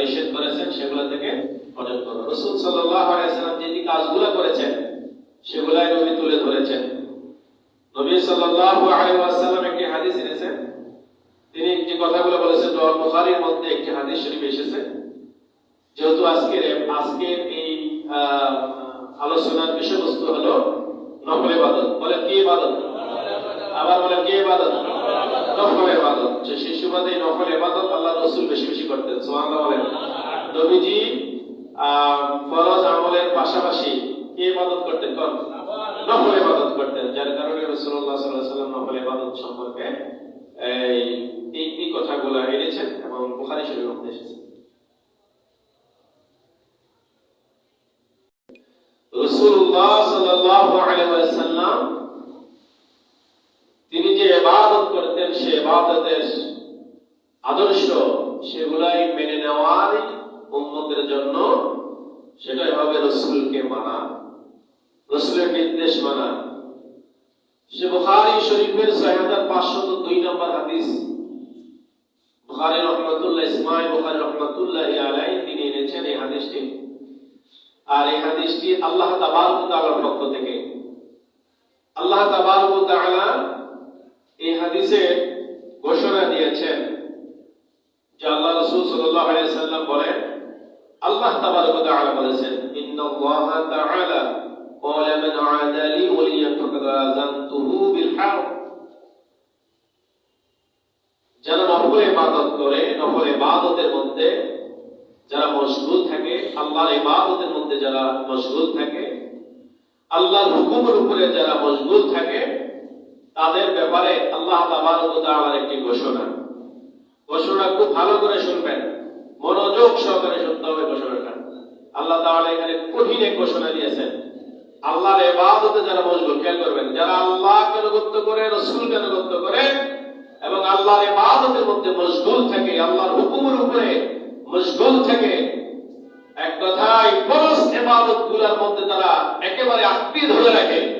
নিষেধ করেছেন, সেগুলো থেকে অর্জন রসুল সাল্লাম যে কাজগুলো করেছেন, সেগুলাই নবী তুলে ধরেছেন। নবী একটি হাদিস এনেছেন। তিনি কথাগুলো বলেছেন মধ্যে একটি হাদিস শরীফ এসেছে। যেহেতু আজকে আজকে এই আলোচনার বিষয়বস্তু হলো নফল ইবাদত। বলে কি ইবাদত? আবার বলে কি ইবাদত? নফল ইবাদত যে সেই সুবাদে ইবাদত আল্লাহ রাসূল বেশি বেশি করতেন, সুবহানাল্লাহ বলেন। নবীজি ফরজ আমলের পাশাপাশি কি ইবাদত করতেন কোন? নফল ইবাদত করতেন, যার কারণে রাসূলুল্লাহ সাল্লাল্লাহু আলাইহি ওয়াসাল্লাম নফল সম্পর্কে এই এই কথাগুলো এনেছেন এবং বুখারী শরীফের মধ্যে এসেছে। রাসূলুল্লাহ সাল্লাল্লাহু আলাইহি ওয়াসাল্লাম ইবাদত করতেন সে ইবাদতের আদর্শ সেগুলাই মেনে নেওয়ার উম্মতের জন্য সেটাই হবে রসুলকে মানা, রসুলের নির্দেশ মানা। সে বুখারী শরীফের ছয় হাজার পাঁচশত দুই নম্বর হাদিস। বুখারী রহমতুল্লাহ ইসমাইল বুখারী রহমতুল্লাহ আলাই তিনি এনেছেন এই হাদিসটি। আর এই হাদিসটি আল্লাহ তাআলার পক্ষ থেকে। আল্লাহ তাআলা এই হাদিসে ঘোষণা দিয়েছেন যে আল্লাহ রসুল সাল্লাহ সাল্লাম বলেন, আল্লাহ তাবারক তাআলা বলেছেন তাআলা ক্বালা মান ওয়ালিয়ান ফাকাদ আযানতুহু বিল যারা নফল ইবাদত করে, নফল ইবাদতের মধ্যে যারা মশগুল থাকে, আল্লাহর ইবাদতের মধ্যে যারা মশগুল থাকে, আল্লাহর হুকুমের উপরে যারা মশগুল থাকে তাদের ব্যাপারে আল্লাহ তাবারক ওয়া একটি ঘোষণা। ঘোষণা খুব ভালো করে শুনবেন। মনোযোগ সহকারে শুনতে হবে ঘোষণাটা। আল্লাহ তাআলা এখানে কঠিন এক ঘোষণা দিয়েছেন। আল্লাহর ইবাদতে যারা মশগুল খেয়াল করবেন, যারা আল্লাহকে অনুগত করে, রাসূলকে অনুগত করে এবং আল্লাহর ইবাদতের মধ্যে মশগুল থাকে, আল্লাহর হুকুমের উপরে মশগুল থাকে, এক কথায় ফরজ ইবাদতগুলার মধ্যে তারা একেবারে আঁকড়ে ধরে রাখে।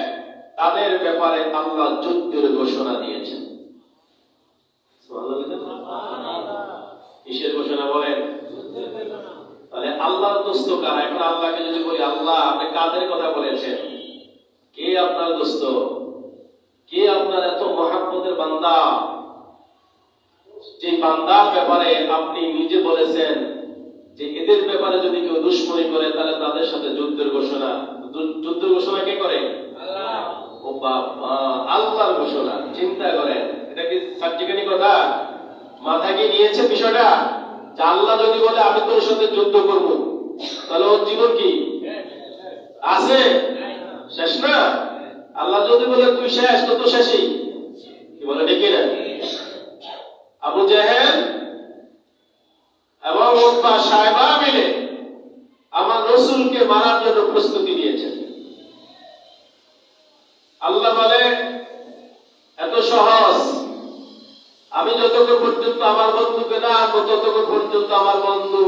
তাদের ব্যাপারে আল্লাহ যুদ্ধের ঘোষণা দিয়েছেন। কিসের ঘোষণা বলেন? তাহলে আল্লাহর দোস্ত কারা? এখন আল্লাহকে যদি বলি, আল্লাহ, আপনি কাদের কথা বলেছেন? কে আপনার দোস্ত? কে আপনার এত বান্দা? যে বান্দার ব্যাপারে আপনি নিজে বলেছেন, যে এদের ব্যাপারে যদি কেউ দুশ্মনী করে, তাহলে তাদের সাথে যুদ্ধের ঘোষণা। যু- যুদ্ধের ঘোষণা কে করে? আল্লাহর ঘোষণা, চিন্তা করেন, এটা কি সার্টিফিকেট কথা মাথায় কি নিয়েছে বিষয়টা? যে আল্লাহ যদি বলে, আমি তোর সাথে যুদ্ধ করব, তাহলে ওর জীবন কি? আছে? শেষ না? আল্লাহ যদি বলে, তুই শেষ, তো তো শেষই। কি বলে ডেকে না আবু জাহেল এবং উতবা সাহেবা মিলে আমার রসুলকে মারার জন্য প্রস্তুতি আল্লাহ বলে, এত সহজ। আমি যতক্ষণ পর্যন্ত আমার বন্ধুকে না ততক্ষণ পর্যন্ত আমার বন্ধু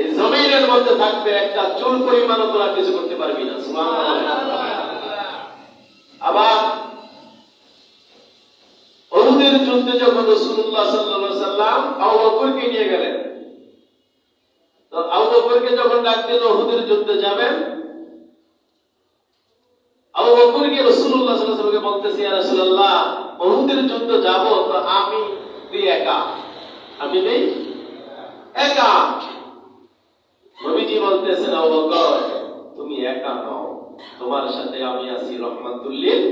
এই জমিনের মধ্যে থাকবে, একটা চুল পরিমাণও তোরা কিছু করতে পারবি না। আবার অহুদের যুদ্ধে যখন রসুল্লাহ সাল্লাল্লাহু সাল্লাম বকরকে নিয়ে গেলেন, তো বকরকে যখন ডাক দিল, অহুদের যুদ্ধে যাবেন? আবু বকর গিয়ে রাসূলুল্লাহ সাল্লাল্লাহু আলাইহি বলতেছে, ইয়া যুদ্ধ যাব তো আমি দিই একা। আমি দেই একা। নবীজি বলতেছেন, আবু বকর, তুমি একা নও। তোমার সাথে আমি আছি রহমাতুল লিল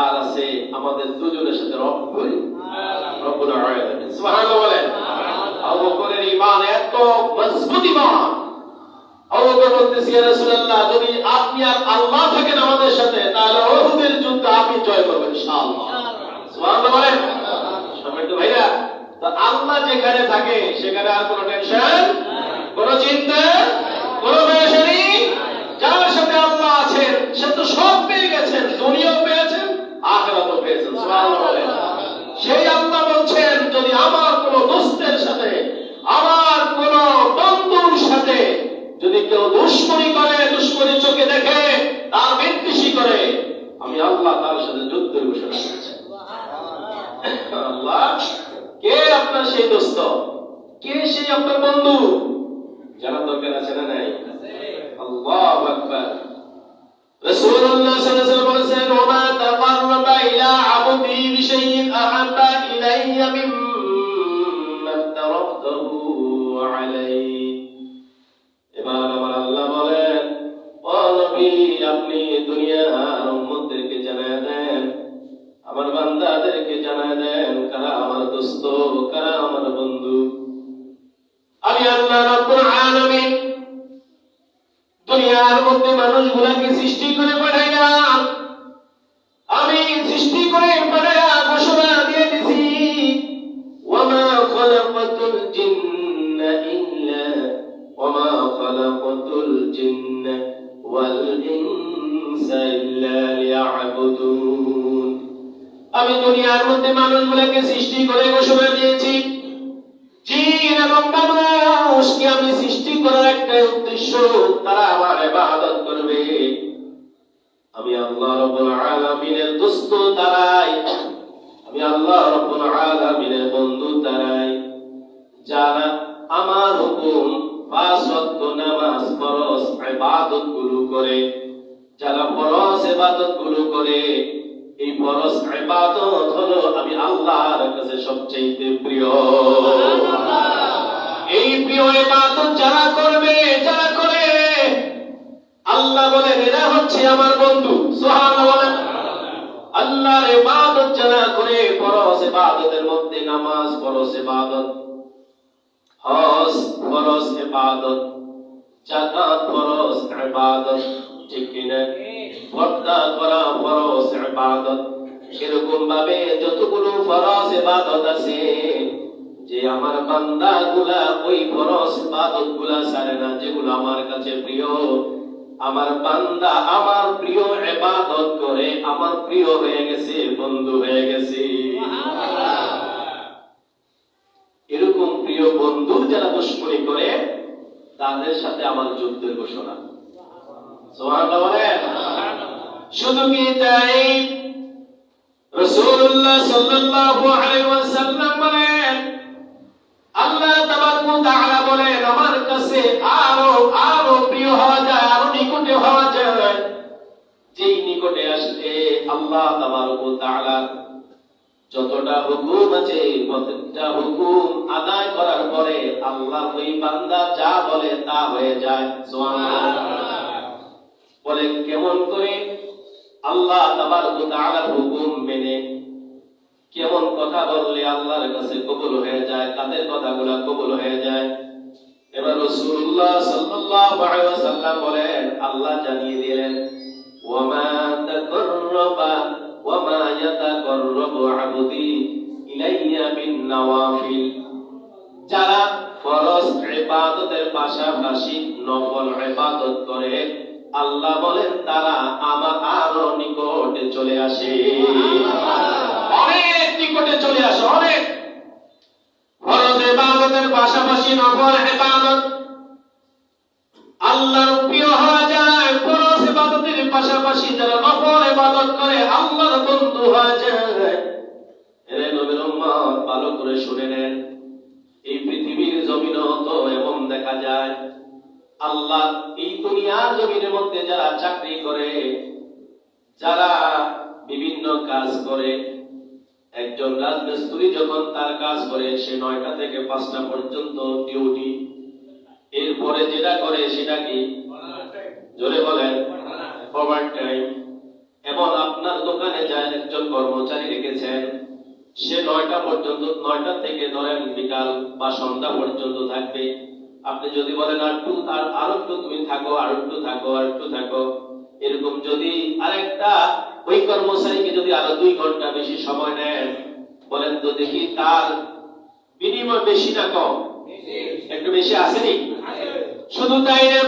আর আছে আমাদের দুজনের সাথে রব্বুল রব্বুল আলামিন। সুবহানাল্লাহ বলেন, আবু বকরের ঈমান এত মজবুত ঈমান। বলতেছি রাসূলুল্লাহ যদি আপনি আর আল্লাহ থাকেন আমাদের সাথে তাহলে ওহুদের যুদ্ধ আপনি জয় করবেন ইনশাআল্লাহ। সুবহানাল্লাহ বলেন। সম্মানিত ভাইরা তো আল্লাহ যেখানে থাকে সেখানে আর কোনো টেনশন চিন্তা কোনো পেরেশানি যার সাথে আল্লাহ আছেন সে তো সব পেয়ে গেছেন দুনিয়াও পেয়েছেন আখেরাতও পেয়েছেন সুবহানাল্লাহ বলেন। সেই আল্লাহ বলছেন যদি আমার কোন দোস্তের সাথে আমার কোন বন্ধুর সাথে যদি কেউ দুশ্মনী করে, দুশ্মনী চোখে দেখে, তার বিদ্বেষী করে? আমি আল্লাহ তার সাথে যুদ্ধের ঘোষণা করেছি। আল্লাহ, কে আপনার সেই দোস্ত? কে সেই আপনার বন্ধু? জানার দরকার আছে না নাই? আল্লাহ আকবার। বলেছেন আবদি মানুষগুলাকে সৃষ্টি করে পাঠাইলাম আমি সৃষ্টি করে পাঠাইয়া ঘোষণা দিয়ে দিছি। আমি দুনিয়ার মধ্যে মানুষগুলোকে সৃষ্টি করে ঘোষণা দিয়েছি। জিন এবং মানুষকে আমি সৃষ্টি করার একটা উদ্দেশ্য তারা আমি আল্লাহ রাব্বুল আলামিনের দোস্ত তারাই। আমি আল্লাহ রাব্বুল আলামিনের বন্ধু তারাই। যারা আমার হুকুম পাঁচ ওয়াক্ত নামাজ ফরজ ইবাদতগুলো করে যারা ফরজ ইবাদতগুলো করে এই ফরজ ইবাদত হলো আমি আল্লাহর কাছে সবচেয়ে প্রিয়। এই প্রিয় ইবাদত যারা করবে যারা আল্লাহ বলেন, এরা হচ্ছে আমার বন্ধু। আল্লাহর ইবাদত করে ইবাদতের মধ্যে নামাজ ইবাদত, হজ ইবাদত ফরজ ইবাদত, ঠিক পর্দা করা ইবাদত। এরকম ভাবে যতগুলো ফরজ ইবাদত আছে, যে আমার বান্দা গুলা ওই ফরজ ইবাদতগুলা ছাড়ে না, যেগুলো আমার কাছে প্রিয়। আমার বান্দা আমার প্রিয় ইবাদত করে আমার প্রিয় হয়ে গেছে বন্ধু হয়ে গেছে। এরকম প্রিয় বন্ধু যারা দুশ্মনী করে তাদের সাথে আমার যুদ্ধের ঘোষণা। শুধু কি তাই? রাসূলুল্লাহ সাল্লাল্লাহু আলাইহি ওয়াসাল্লাম বলেন আল্লাহ তাবারক ওয়া তাআলা বলেন আমার কাছে আরও আরও প্রিয় হওয়া যায় আরও নিকটে হওয়া যায় যেই নিকটে আসলে আল্লাহ তাআলা। যতটা হুকুম আছে, প্রত্যেকটা হুকুম আদায় করার পরে আল্লাহ ওই বান্দা যা বলে তা হয়ে যায়। বলে কেমন করে? আল্লাহ তাআলার হুকুম মেনে। কেমন কথা বললে আল্লাহর কাছে কবুল হয়ে যায়, তাদের কথাগুলো কবুল হয়ে যায়। এবার আলাইহি ওয়াসাল্লাম বলেন, আল্লাহ জানিয়ে দিলেন ওয়ামা ইয়াতাকাররাবু আবদি ইলাইয়া বিন নওয়াফিল যারা ফরজ ইবাদতের পাশাপাশি নফল ইবাদত করে, আল্লাহ বলেন, তারা আমার আরও নিকটে চলে আসে। অনেক নিকটে চলে আসে, অনেক। ফরজ ইবাদতের পাশাপাশি নফল ইবাদত আল্লাহর প্রিয় ইবাদতের পাশাপাশি যারা নফল ইবাদত করে, আল্লাহর বন্ধু হওয়া যায়। এরে নবীর উম্মত, ভালো করে শুনে নেন। এই পৃথিবীর জমিনও তো এমন দেখা যায়। আল্লাহ এই দুনিয়ার জমিনের মধ্যে যারা চাকরি করে, যারা বিভিন্ন কাজ করে, একজন রাজমিস্ত্রি যখন তার কাজ করে, সে নয়টা থেকে পাঁচটা পর্যন্ত ডিউটি এরপরে যেটা করে সেটা কি? জোরে বলেন। ওভার টাইম এবং আপনার দোকানে যা একজন কর্মচারী রেখেছেন সে নয়টা পর্যন্ত নয়টা থেকে ধরেন বিকাল বা সন্ধ্যা পর্যন্ত থাকবে। আপনি যদি বলেন আর একটু আর আরও একটু তুমি থাকো আর একটু থাকো আর একটু থাকো। এরকম যদি আরেকটা ওই কর্মচারীকে যদি আরও দুই ঘণ্টা বেশি সময় নেন বলেন তো দেখি তার বিনিময় বেশি না কম? একটু বেশি আসেনি? শুধু তাই না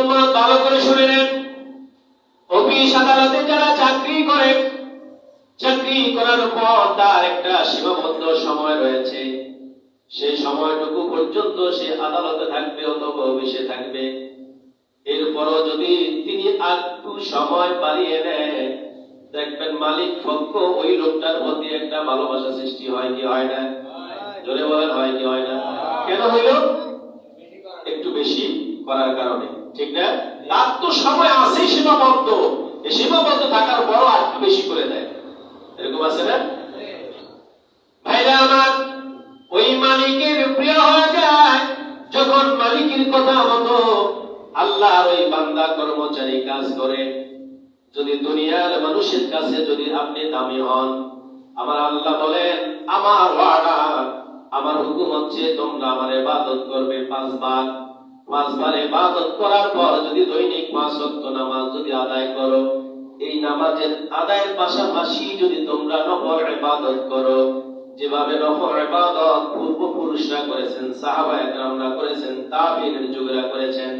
উম্মত ভালো করে শুনে অফিস আদালতে যারা চাকরি করে, চাকরি করার পর তার একটা সীমাবদ্ধ সময় রয়েছে। সেই সময়টুকু পর্যন্ত সে আদালতে থাকবে অথবা অফিসে থাকবে। এরপরও যদি তিনি আর সময় বাড়িয়ে নেয়, দেখবেন মালিক পক্ষ ওই লোকটার প্রতি একটা ভালোবাসা সৃষ্টি হয় কি হয় না? জোরে বলেন, হয় কি হয় না? কেন হইল? একটু বেশি করার কারণে। ঠিক না? তার তো সময় আছে সীমাবদ্ধ। এই সীমাবদ্ধ থাকার পরও আর একটু বেশি করে দেয়। এরকম আছে না? ভাইরা আমার, ওই মালিকের প্রিয় হয়ে যায়, যখন মালিকের কথা মতো আল্লাহর ওই বান্দা কর্মচারী কাজ করে। যদি দুনিয়ার মানুষের কাছে যদি আপনি দামি হন, আমার আল্লাহ বলেন, আমার আমার হুকুম হচ্ছে তোমরা আমার ইবাদত করবে পাঁচবার। ইবাদত করার পর যদি দৈনিক নামাজ যদি আদায় করো, এই নামাজের আদায়ের পাশাপাশি যদি তোমরা করো, যেভাবে করেছেন করেছেন যুগরা করেছেন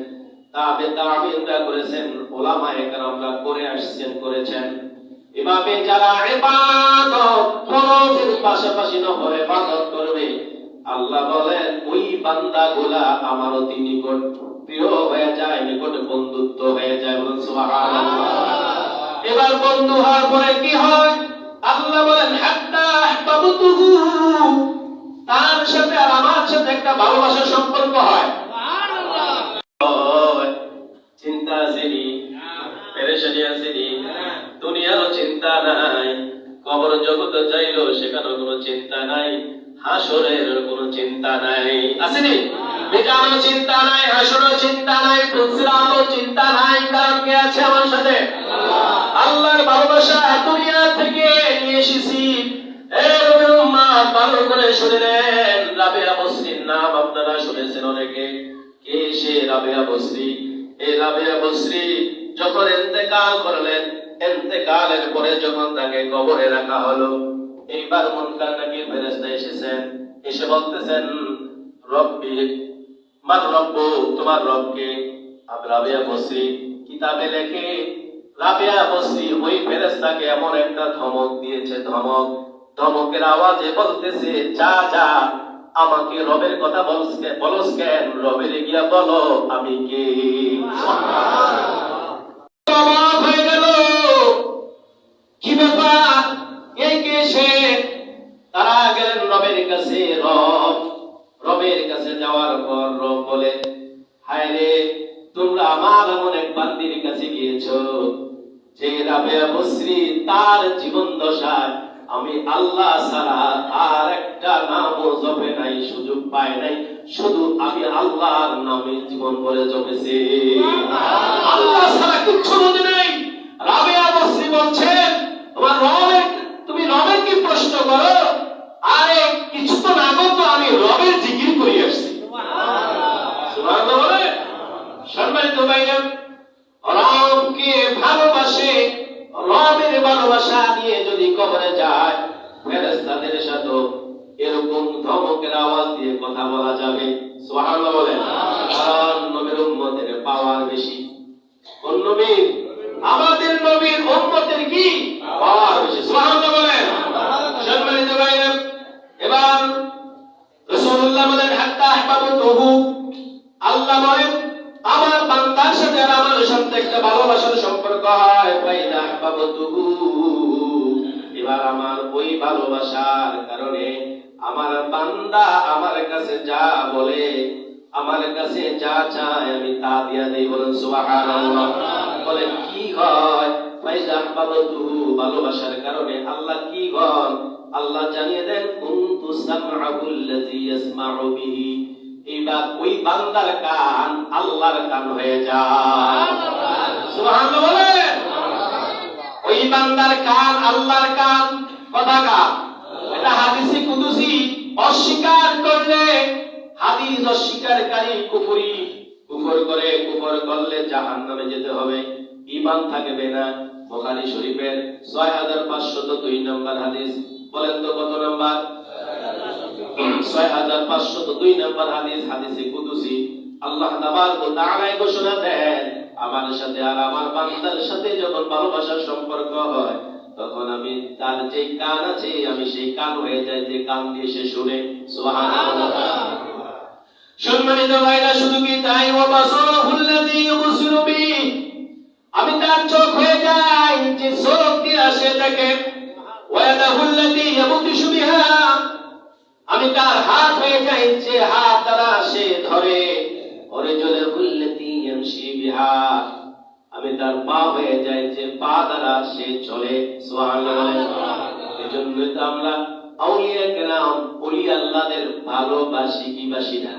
এভাবে যারা পাশাপাশি করবে আল্লাহ বলেন ওই বান্দাগুলা আমার অতি নিকট প্রিয় হয়ে যায় নিকট বন্ধুত্ব হয়ে যায় বলুন এবার বন্ধু হওয়ার পরে কি হয়? আল্লাহ বলেন তার সাথে আর আমার সাথে একটা ভালোবাসার সম্পর্ক হয়। হয়। চিন্তা আসেনি পেরেশানি আসেনি দুনিয়ারও চিন্তা নাই কবর জগৎ চাইলো সেখানেও কোনো চিন্তা নাই। হাসরের কোনো চিন্তা নাই। আসেনি মিটানো চিন্তা নাই হাসরের চিন্তা নাই ফুসরানো চিন্তা নাই। কারণ কে আছে আমার সাথে? আল্লাহর ভালোবাসা দুনিয়া থেকে নিয়ে এসেছি। ভালো করে শুনে নেন রাবেয়া বসরির নাম আপনারা শুনেছেন অনেকে। কে সে রাবেয়া বসরি এই রাবেয়া বসরি যখন ইন্তেকাল করলেন ইন্তেকালের পরে যখন তাকে কবরে রাখা হলো এইবার মুনকার নাকি ফেরেশতা এসেছেন, এসে বলতেছেন, রব্বি মান রব্বু, তোমার রবকে রাবেয়া বসরি। কিতাবে লেখে, রাবেয়া বসরি ওই ফেরেশতাকে এমন একটা ধমক দিয়েছে, ধমক, ধমকের আওয়াজে বলতেছে, যা যা, আমাকে রবের কথা বলস বলস কেন? রবের গিয়া বলো, আমি কে? হয়ে গেল। কি ব্যাপার? এই কে সে? তারা গেলেন রবের কাছে রব রবের কাছে যাওয়ার পর রব বলে হায় রে তোমরা আমার এমন এক বান্দির কাছে গিয়েছো যে রাবেয়া বসরি তার জীবন দশায় আমি আল্লাহ ছাড়া আর একটা নামও জপে নাই সুযোগ পায় নাই। শুধু আমি আল্লাহর নামে জীবন করে জপেছি। আল্লাহ ছাড়া কিচ্ছু বোঝে নাই। রাবেয়া বসরি বলছেন তোমার রবের তুমি রবের কি প্রশ্ন করো আরে কিছু তো না করতো আমি রবের জিকির করে আসছি। সম্মানিত ভাইরা রবকে ভালোবাসে রবের ভালোবাসা নিয়ে যদি কবরে যায় ফেরেশতাদের সাথে এরকম ধমকের আওয়াজ দিয়ে কথা বলা যাবে। সুবহানাল্লাহ বলেন। কারণ নবীর উম্মতের পাওয়ার বেশি। কোন নবীর এবার আমার ওই ভালোবাসার কারণে আমার বান্দা আমার কাছে যা বলে, আমার কাছে যা চায় আমি তা দিয়া দেই বলেন বলে কি হয়? ভালোবাসার কারণে আল্লাহ কি হয় আল্লাহ জানিয়ে দেন, কুনতু সামআহুল্লাযী ইয়াসমাউ ওই বান্দার কান আল্লাহর কান হয়ে যায়। সুবহানাল্লাহ বলেন। ওই বান্দার কান আল্লাহর কান কথা কান এটা হাদিসে কুদুসি অস্বীকার করলে, হাদিস অস্বীকারী কুফরি। কুফর করে, কুফর করলে জাহান্নামে যেতে হবে। ঈমান থাকবে না। বুখারী শরীফের 6502 নম্বর হাদিস। বলেন তো কত নম্বর? ছয় হাজার পাঁচশত দুই নম্বর হাদিস, হাদিসে কুদুসি। আল্লাহ তাবারক ওয়া ঘোষণা দেন আমার সাথে আর আমার বান্দার সাথে যখন ভালোবাসার সম্পর্ক হয়, তখন আমি তার যে কান আছে, আমি সেই কান হয়ে যায় যে কান দিয়ে সে শুনে। সম্মানিত ভাইরা, শুধু কি তাই? আমি তার চোখ হয়ে যাই, যে চোখ দিয়ে সে দেখে ওয়াদাহুল্লাযী ইয়াবতিশু আমি তার হাত হয়ে যাই, যে হাত দ্বারা সে ধরে। অরে ওরে জলে হুল্লাযী আমি তার পা হয়ে যাই যে পা দ্বারা সে চলে। এজন্য তো আমরা আউলিয়া কেরাম ওলি আল্লাহদের ভালোবাসি কি বাসি না?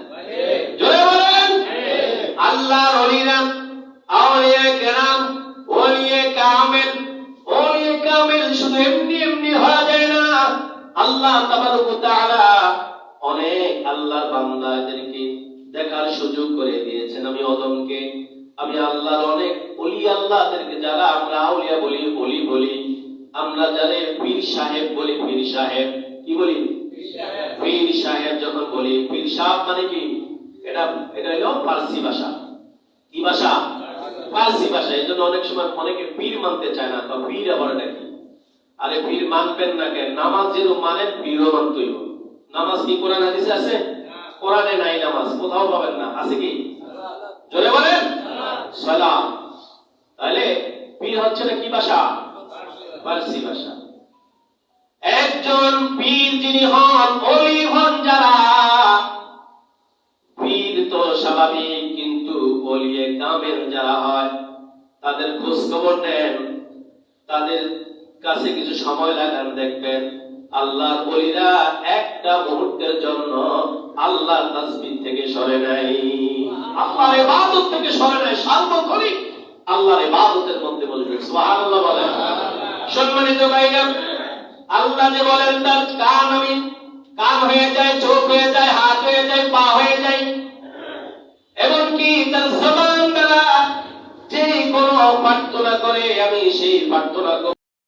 মানে কি? এটা এটা হলো পার্সি ভাষা। কি ভাষা? পার্সি ভাষা। এই জন্য অনেক সময় অনেকে পীর মানতে চায় না, বা পীর আবার এটা কি? আরে পীর মানবেন না কেন? নামাজ যেরকম মানে পীরও মানতেই। নামাজ কি কোরআন আছে? কোরআনে নাই নামাজ, কোথাও পাবেন না। আছে কি? জোরে বলেন? সালাম। তাহলে পীর হচ্ছে না কি ভাষা? পার্সি ভাষা। একজন পীর যিনি হন অলি হন যারা স্বাভাবিক কিন্তু অলিয়ে কামেল যারা হয়, তাদের খোঁজ খবর নেন, তাদের কাছে কিছু সময় লাগান, দেখবেন আল্লাহর বলিরা একটা মুহূর্তের জন্য আল্লাহর তাসবিহ থেকে সরে নাই। আল্লাহর ইবাদত থেকে সরে নাই, সার্বক্ষণিক আল্লাহর ইবাদতের মধ্যে বলবে সুবহানাল্লাহ বলেন। সম্মানিত ভাইরা, আল্লাহ যে বলেন, তার কান আমি কান হয়ে যায়, চোখ হয়ে যায়, হাত হয়ে যায়, পা হয়ে যায় এমনকি তার সমান বেলা যে কোনো প্রার্থনা করে আমি সেই প্রার্থনা